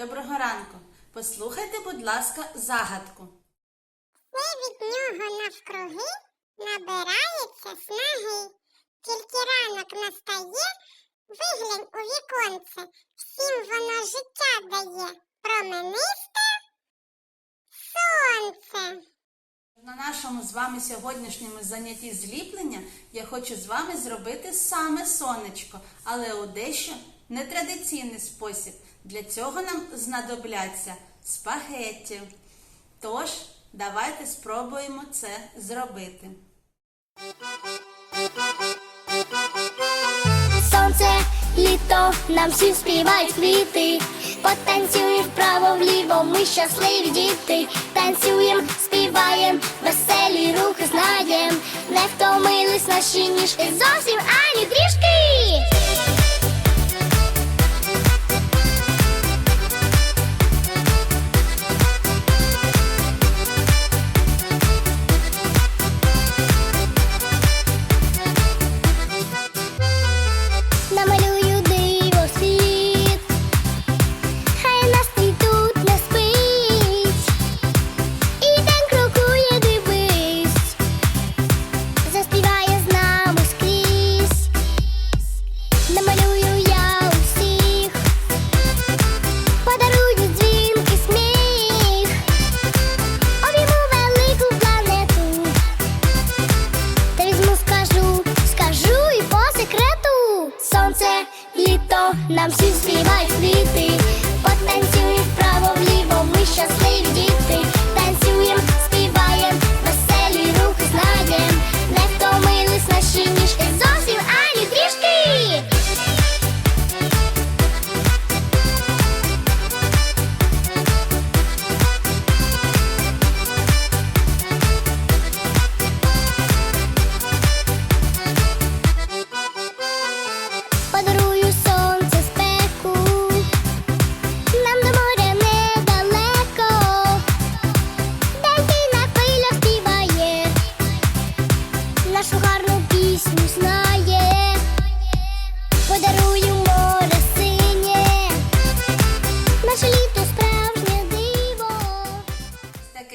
Доброго ранку. Послухайте, будь ласка, загадку. Все від нього навкруги набирається снаги. Тільки ранок настає, виглянь у віконце, всім воно життя дає. Променисте сонце. На нашому з вами сьогоднішньому занятті зліплення я хочу з вами зробити саме сонечко, але у дещо нетрадиційний спосіб. Для цього нам знадобляться спагетті. Тож, давайте спробуємо це зробити. Сонце, літо, нам всі співають квіти. Потанцюємо вправо вліво, ми щасливі діти. Танцюєм, співаєм, веселі рухи знаєм. Не втомились наші ніжки зовсім нам всім співають квіти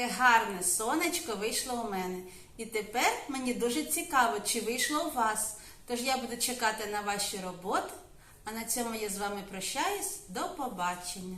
Гарне сонечко вийшло у мене. І тепер мені дуже цікаво, чи вийшло у вас. Тож я буду чекати на ваші роботи. А на цьому я з вами прощаюсь. До побачення!